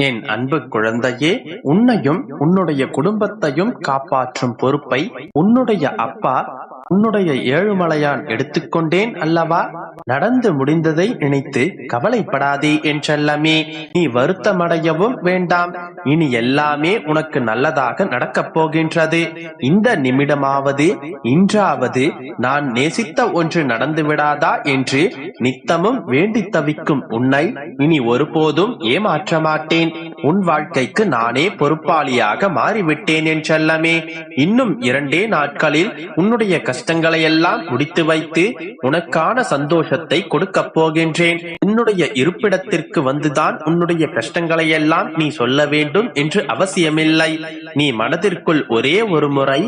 என் அன்பு குழந்தையே உன்னையும் உன்னுடைய குடும்பத்தையும் காப்பாற்றும் பொறுப்பை உன்னுடைய அப்பா உன்னுடைய ஏழுமலையான் எடுத்துக்கொண்டேன் அல்லவா? நடந்து முடிந்ததை நினைத்து கவலைப்படாதே என்றெல்லாமே. நீ வருத்தமடையவும் வேண்டாம். இனி எல்லாமே உனக்கு நல்லதாக நடக்கப் போகின்றது. இந்த நிமிடமாவது இன்றாவது நான் நேசித்த ஒன்று நடந்து விடாதா என்று நித்தமும் வேண்டி தவிக்கும் உன்னை இனி ஒருபோதும் ஏமாற்ற மாட்டேன் உன் வாழ்க்கைக்கு நானே பொறுப்பாளியாக மாறிவிட்டேன் என்றெல்லாமே. இன்னும் இரண்டே நாட்களில் உன்னுடைய கஷ்டங்களை எல்லாம் முடித்து வைத்து உனக்கான சந்தோஷத்தை கொடுக்கப் போகின்றேன். உன்னுடைய இருப்பிடத்திற்கு வந்துதான் உன்னுடைய கஷ்டங்களை எல்லாம் நீ சொல்ல வேண்டும் என்று அவசியமில்லை. நீ மனதிற்குள் ஒரே ஒரு முறை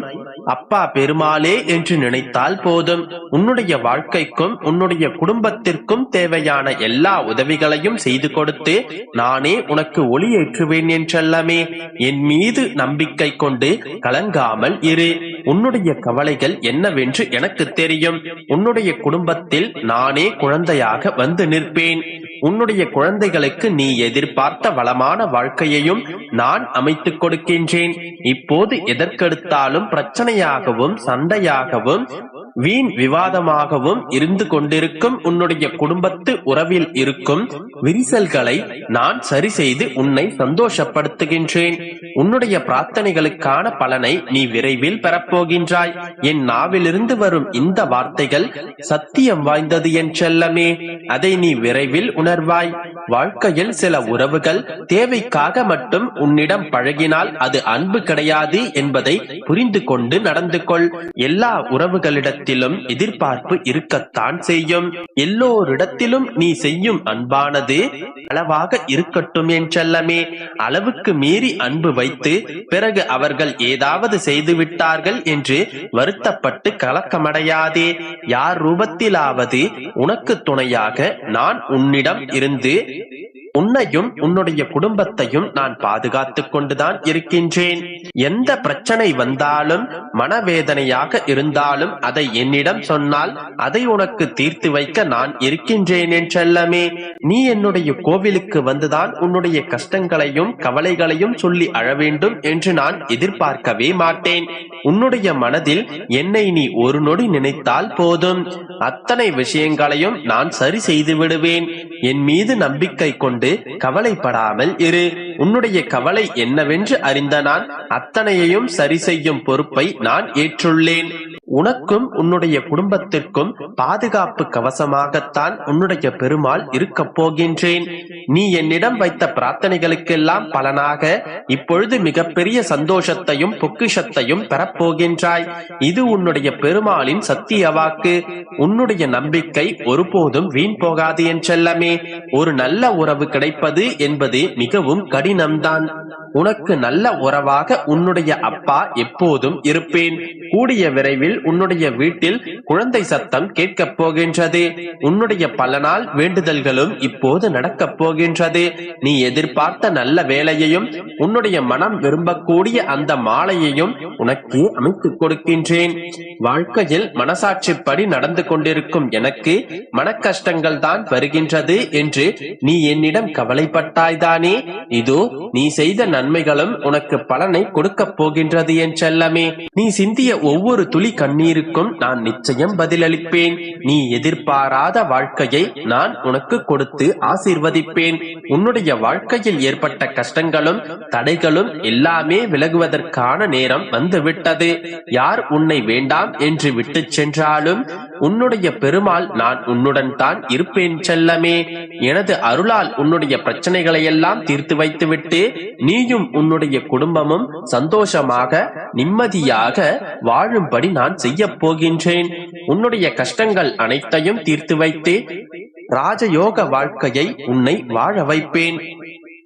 அப்பா பெருமாளே என்று நினைத்தால் போதும். உன்னுடைய வாழ்க்கைக்கும் உன்னுடைய குடும்பத்திற்கும் தேவையான எல்லா உதவிகளையும் செய்து கொடுத்து நானே உனக்கு ஒளியேற்றுவேன் என்றல்லமே. என் மீது நம்பிக்கை கொண்டு கலங்காமல் இரு. உன்னுடைய கவலைகள் என்னவென்று எனக்கு தெரியும். உன்னுடைய குடும்பத்தில் நானே குழந்தையாக வந்து நிற்பேன். உன்னுடைய குழந்தைகளுக்கு நீ எதிர்பார்த்த வளமான வாழ்க்கையையும் நான் அமைத்துக் கொடுக்கின்றேன். இப்போது எதற்கெடுத்தாலும் பிரச்சனையாகவும் சண்டையாகவும் வீண் விவாதமாகவும் இருந்து கொண்டிருக்கும் உன்னுடைய குடும்பத்து உறவில் இருக்கும் விரிசல்களை நான் சரி செய்து உன்னை சந்தோஷப்படுத்துகின்றேன். உன்னுடைய பிரார்த்தனைகளுக்கான பலனை நீ விரைவில் பெறப்போகின்றாய். என் நாவிலிருந்து வரும் இந்த வார்த்தைகள் சத்தியம் வாய்ந்தது என் செல்லமே. அதை நீ விரைவில் உணர்வாய். வாழ்க்கையில் சில உறவுகள் தேவைக்காக மட்டும் உன்னிடம் பழகினால் அது அன்பு கிடையாது என்பதை புரிந்து கொண்டு நடந்து கொள் எல்லா எல்லோரிடத்திலும் எதிர்பார்ப்பு இருக்கத்தான் செய்யும். எல்லோரிடத்திலும் நீ செய்யும் அன்பானது அளவாக இருக்கட்டும் என்றல்லமே அளவுக்கு மீறி அன்பு வைத்து பிறகு அவர்கள் ஏதாவது செய்து விட்டார்கள் என்று வருத்தப்பட்டு கலக்கமடையாதே. யார் ரூபத்திலாவது உனக்கு துணையாக நான் உன்னிடம் இருந்து உன்னையும் உன்னுடைய குடும்பத்தையும் நான் பாதுகாத்துக் கொண்டுதான் இருக்கின்றேன். எந்த பிரச்சனை வந்தாலும் மனவேதனையாக இருந்தாலும் அதை என்னிடம் சொன்னால் அதை உனக்கு தீர்த்து வைக்க நான் இருக்கின்றேன் என்றெல்லாமே நீ என்னுடைய கோவிலுக்கு வந்துதான் உன்னுடைய கஷ்டங்களையும் கவலைகளையும் சொல்லி அழ வேண்டும் என்று நான் எதிர்பார்க்கவே மாட்டேன். உன்னுடைய மனதில் என்னை நீ ஒரு நொடி நினைத்தால் போதும். அத்தனை விஷயங்களையும் நான் சரி செய்து விடுவேன். என் மீது நம்பிக்கை கொண்டு கவலைப்படாமல் இரு. உன்னுடைய கவலை என்னவென்று அறிந்த நான் அத்தனையையும் சரி செய்யும் பொறுப்பை நான் ஏற்றுள்ளேன். உனக்கும் உன்னுடைய குடும்பத்திற்கும் பாதுகாப்பு கவசமாகத்தான் உன்னுடைய பெருமாள் இருக்கப் போகின்றேன். நீ என்னிடம் வைத்த பிரார்த்தனைகளுக்கெல்லாம் பலனாக இப்பொழுது மிகப்பெரிய சந்தோஷத்தையும் பொக்கிஷத்தையும் பெறப்போகின்றாய். இது உன்னுடைய பெருமாளின் சத்திய வாக்கு. உன்னுடைய நம்பிக்கை ஒருபோதும் வீண் போகாது என்றெல்லமே ஒரு நல்ல உறவு கிடைப்பது என்பது மிகவும் கடினம்தான். உனக்கு நல்ல உறவாக உன்னுடைய அப்பா எப்போதும் இருப்பேன். கூடிய விரைவில் உன்னுடைய வீட்டில் குழந்தை சத்தம் கேட்கப் போகின்றது. உன்னுடைய பல நாள் வேண்டுதல்களும் இப்போது நடக்கப் போகின்றது. நீ எதிர்பார்த்த நல்ல வேலையையும் உன்னுடைய மனம் விரும்பக்கூடிய அந்த மாலையையும் உனக்கு அமைத்துக் கொடுக்கின்றேன். வாழ்க்கையில் மனசாட்சிப்படி நடந்து கொண்டிருக்கும் எனக்கு மனக்கஷ்டங்கள் தான் வருகின்றது என்று நீ என்னிடம் கவலைப்பட்டாய்தானே இதோ நீ செய்த நன்மைகளும் உனக்கு பலனை கொடுக்கப் போகின்றது என் செல்லமே. நீ சிந்திய ஒவ்வொரு துளி கண்ணீருக்கும் நான் நிச்சயம் பதிலளிப்பேன். நீ எதிர்பாராத வாழ்க்கையை நான் உனக்கு கொடுத்து ஆசீர்வதிப்பேன். உன்னுடைய வாழ்க்கையில் ஏற்பட்ட கஷ்டங்களும் தடைகளும் எல்லாமே விலகுவதற்கான நேரம் வந்துவிட்டது. யார் உன்னை வேண்டாம் என்று விட்டுச் சென்றாலும் உன்னுடைய பெருமாள் நான் உன்னுடன் தான் இருப்பேன் செல்லமே. எனது அருளால் உன்னுடைய பிரச்சனைகளை எல்லாம் தீர்த்து வைத்துவிட்டு நீயும் உன்னுடைய குடும்பமும் சந்தோஷமாக நிம்மதியாக வாழும்படி நான் செய்யப் போகின்றேன். உன்னுடைய கஷ்டங்கள் அனைத்தையும் தீர்த்து வைத்து ராஜயோக வாழ்க்கையை உன்னை வாழ வைப்பேன்.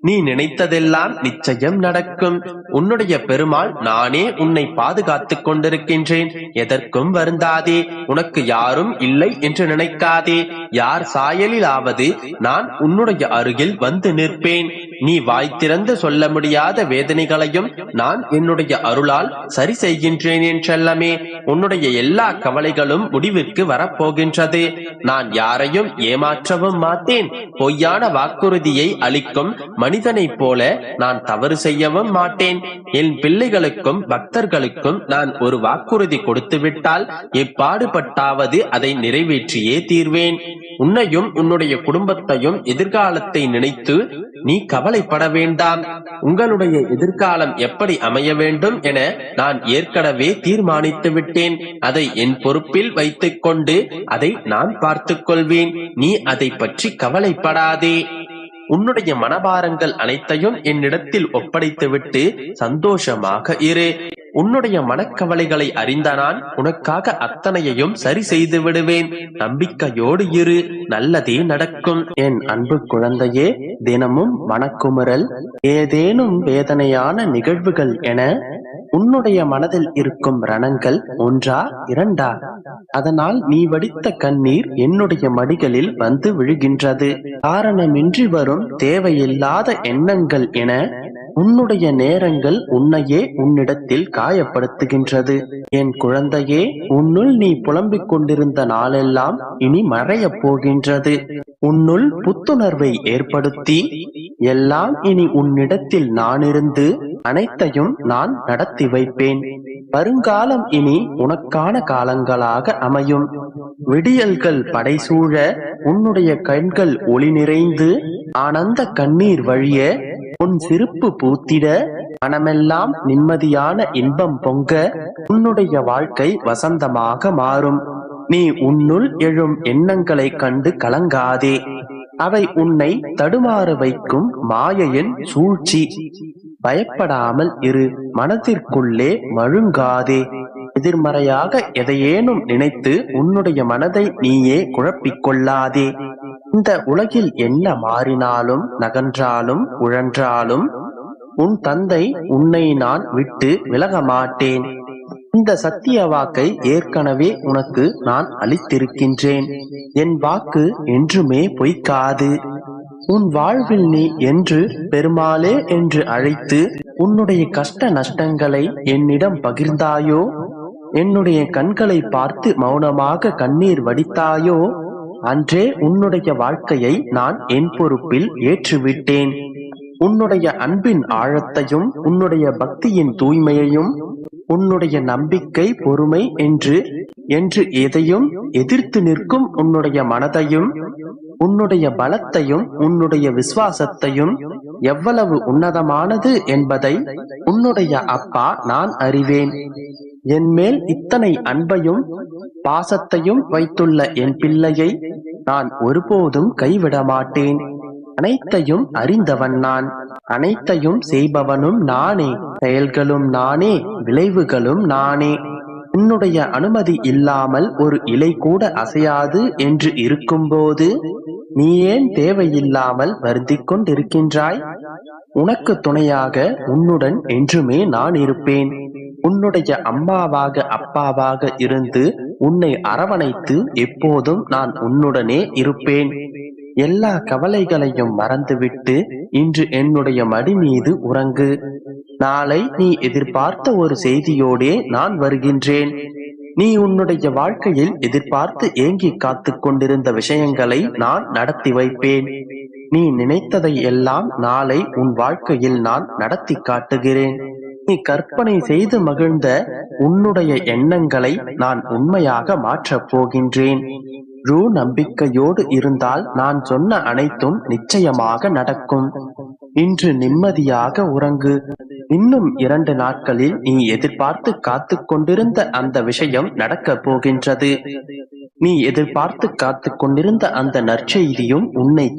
நீ நினைத்ததெல்லாம் நிச்சயம் நடக்கும். உன்னுடைய பெருமாள் நானே உன்னை பாதுகாத்துக் கொண்டிருக்கின்றேன். எதற்கும் வருந்தாதே. உனக்கு யாரும் இல்லை என்று நினைக்காதே. யார் சாயலிலாவது நான் உன்னுடைய அருகில் வந்து நிற்பேன். நீ வாய் திறந்து சொல்ல முடியாத வேதனைகளையும் நான் என்னுடைய அருளால் சரி செய்கின்றேன் என்றெல்லாமே. உன்னுடைய எல்லா கவலைகளும் முடிவிற்கு வரப்போகின்றது. நான் யாரையும் ஏமாற்றவும் மாட்டேன். பொய்யான வாக்குறுதியை அளிக்கும் மனித மனிதனைப் போல நான் தவறு செய்யவும் மாட்டேன். என் பிள்ளைகளுக்கும் பக்தர்களுக்கும் நான் ஒரு வாக்குறுதி கொடுத்துவிட்டால் எப்பாடுபட்டாவது அதை நிறைவேற்றியே தீர்வேன். உன்னையும் உன்னுடைய குடும்பத்தையும் எதிர்காலத்தை நினைத்து நீ கவலைப்பட வேண்டாம். உங்களுடைய எதிர்காலம் எப்படி அமைய வேண்டும் என நான் ஏற்கனவே தீர்மானித்து விட்டேன். அதை என் பொறுப்பில் வைத்துக் கொண்டு அதை நான் பார்த்துக் கொள்வேன் நீ அதை பற்றி கவலைப்படாதே. உன்னுடைய மனபாரங்கள் அனைத்தையும் என்னிடத்தில் ஒப்படைத்துவிட்டு சந்தோஷமாக இரு. உன்னுடைய மனக்கவலைகளை அறிந்த நான் உனக்காக அத்தனையையும் சரி செய்து விடுவேன். நம்பிக்கையோடு இரு. நல்லதே நடக்கும். என் அன்பு குழந்தையே தினமும் மனக்குமுறல் ஏதேனும் வேதனையான நிகழ்வுகள் என உன்னுடைய மனதில் இருக்கும் ரணங்கள் ஒன்றா இரண்டா அதனால் நீ வடித்த கண்ணீர் என்னுடைய மடிகளில் வந்து விழுகின்றது. காரணமின்றி வரும் தேவையில்லாத எண்ணங்கள் என உன்னுடைய நேரங்கள் உன்னையே உன்னிடத்தில் காயப்படுத்துகின்றது. என் குழந்தையே உன்னுள் நீ புலம்பிக் கொண்டிருந்த நாளெல்லாம் இனி மறையப் போகின்றது. உன்னுள் புத்துணர்வை ஏற்படுத்தி எல்லாம் இனி உன்னிடத்தில் நானிருந்து அனைத்தையும் நான் நடத்தி வைப்பேன். வருங்காலம் இனி உனக்கான காலங்களாக அமையும். விடியல்கள் படைசூழ உன்னுடைய கண்கள் ஒளி நிறைந்து ஆனந்த கண்ணீர் வழிய உன் சிரிப்பு பூத்திட மனமெல்லாம் நிம்மதியான இன்பம் பொங்க உன்னுடைய வாழ்க்கை வசந்தமாக மாறும். நீ உன்னுள் எழும் எண்ணங்களைக் கண்டு கலங்காதே. அவை உன்னை தடுமாற வைக்கும் மாயையின் சூழ்ச்சி. பயப்படாமல் இரு மனதிற்குள்ளே மழுங்காதே. எதிர்மறையாக எதையேனும் நினைத்து உன்னுடைய மனதை நீயே குழப்பிக்கொள்ளாதே. இந்த உலகில் என்ன மாறினாலும் நகன்றாலும் உழன்றாலும் உன் தந்தை உன்னை நான் விட்டு விலக மாட்டேன் இந்த சத்திய வாக்கை ஏற்கனவே உனக்கு நான் அளித்திருக்கின்றேன். என் வாக்கு என்றுமே பொய்க்காது. உன் வாழ்வில் நீ என்று பெருமாளே என்று அழைத்து உன்னுடைய கஷ்ட நஷ்டங்களை என்னிடம் பகிர்ந்தாயோ? என்னுடைய கண்களை பார்த்து மௌனமாக கண்ணீர் வடித்தாயோ? அன்றே உன்னுடைய வாழ்க்கையை நான் என் பொறுப்பில் ஏற்றுவிட்டேன். உன்னுடைய அன்பின் ஆழத்தையும் உன்னுடைய பக்தியின் தூய்மையையும் உன்னுடைய நம்பிக்கை பொறுமை என்று என்று எதையும் எதிர்த்து நிற்கும் உன்னுடைய மனதையும் உன்னுடைய பலத்தையும் உன்னுடைய விசுவாசத்தையும் எவ்வளவு உன்னதமானது என்பதை உன்னுடைய அப்பா நான் அறிவேன். என் மேல் இத்தனை அன்பையும் பாசத்தையும் வைத்துள்ள என் பிள்ளையை நான் ஒருபோதும் கைவிட மாட்டேன் அனைத்தையும் அறிந்தவன் நான். அனைத்தையும் செய்பவனும் நானே. செயல்களும் நானே விளைவுகளும் நானே. உன்னுடைய அனுமதி இல்லாமல் ஒரு இலை கூட அசையாது என்று இருக்கும்போது நீ ஏன் தேவையில்லாமல் வருந்திக் கொண்டிருக்கின்றாய் உனக்கு துணையாக உன்னுடன் என்றுமே நான் இருப்பேன். உன்னுடைய அம்மாவாக அப்பாவாக இருந்து உன்னை அரவணைத்து எப்போதும் நான் உன்னுடனே இருப்பேன். எல்லா கவலைகளையும் மறந்துவிட்டு இன்று என்னுடைய மடி மீது உறங்கு. நாளை நீ எதிர்பார்த்த ஒரு செய்தியோடே நான் வருகின்றேன். நீ உன்னுடைய வாழ்க்கையில் எதிர்பார்த்து ஏங்கி காத்து கொண்டிருந்த விஷயங்களை நான் நடத்தி வைப்பேன். நீ நினைத்ததை எல்லாம் நாளை உன் வாழ்க்கையில் நான் நடத்தி காட்டுகிறேன். நீ கற்பனை செய்து மகிழ்ந்த உன்னுடைய எண்ணங்களை நான் உண்மையாக மாற்றப் போகின்றேன். ரூ நம்பிக்கையோடு இருந்தால் நான் சொன்ன அனைத்தும் நிச்சயமாக நடக்கும். இன்று நிம்மதியாக உறங்கு. இன்னும் இரண்டு நாட்களில் நீ எதிர்பார்த்து காத்து கொண்டிருந்த அந்த விஷயம் நடக்கப் போகின்றது. நீ எதிர்பார்த்து காத்து கொண்டிருந்த அந்த நற்செய்தியும் உன்னை